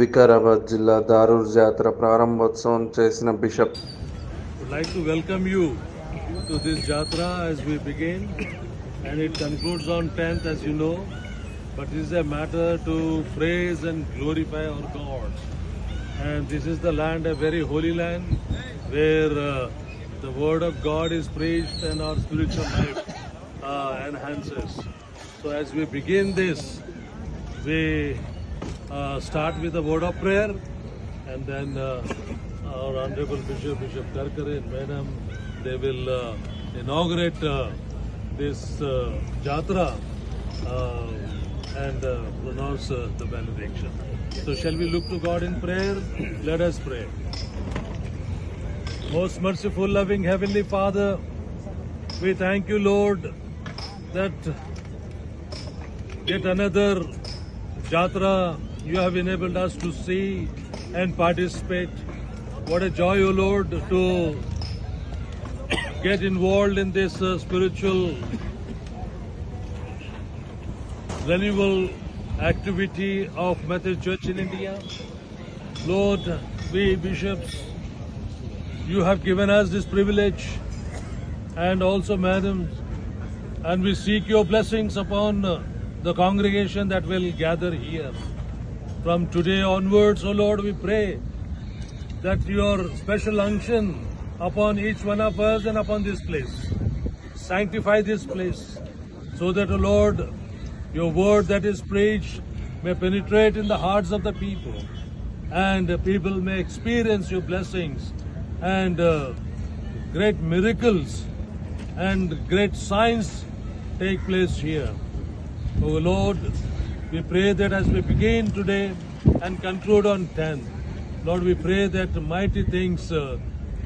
వికారాబాద్ జిల్లా దారూర్ జాతర ప్రారంభోత్సవం చేసిన bishop would like to welcome you to this Jatra as we begin. And it concludes on 10th, as you know. But this is a matter to praise and glorify our God. And this is the land, a very holy land, where uh, the word of God is preached and our spiritual life uh, enhances. So as we begin this, we uh, start with a word of prayer and then uh, our Honorable Bishop, Bishop Karkare and Madam, they will uh, inaugurate uh, this uh, Jatra uh, and uh, pronounce uh, the benediction. So shall we look to God in prayer? Let us pray. Most merciful, loving Heavenly Father, we thank you, Lord, that yet another Jatra you have enabled us to see and participate. What a joy, O Lord, to get involved in this uh, spiritual renewal activity of Methodist Church in India. Lord, we bishops, you have given us this privilege and also madams, and we seek your blessings upon uh, the congregation that will gather here. From today onwards, O Lord, we pray that your special unction upon each one of us and upon this place. Sanctify this place so that, O Lord, your word that is preached may penetrate in the hearts of the people and people may experience your blessings and uh, great miracles and great signs take place here. O Lord, we pray that as we begin today and conclude on 10th, Lord, we pray that mighty things uh,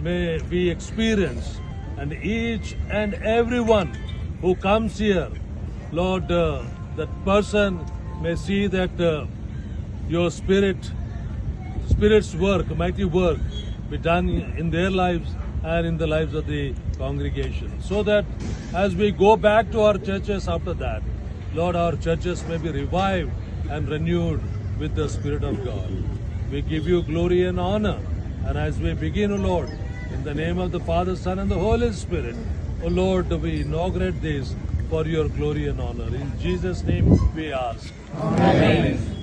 may be experienced and each and everyone who comes here, Lord, uh, that person may see that uh, your spirit, spirit's work, mighty work, be done in their lives and in the lives of the congregation. So that as we go back to our churches after that, Lord, our churches may be revived and renewed with the Spirit of God. We give you glory and honor. And as we begin, O Lord, in the name of the Father, Son, and the Holy Spirit, O Lord, we inaugurate this for your glory and honor. In Jesus' name we ask. Amen.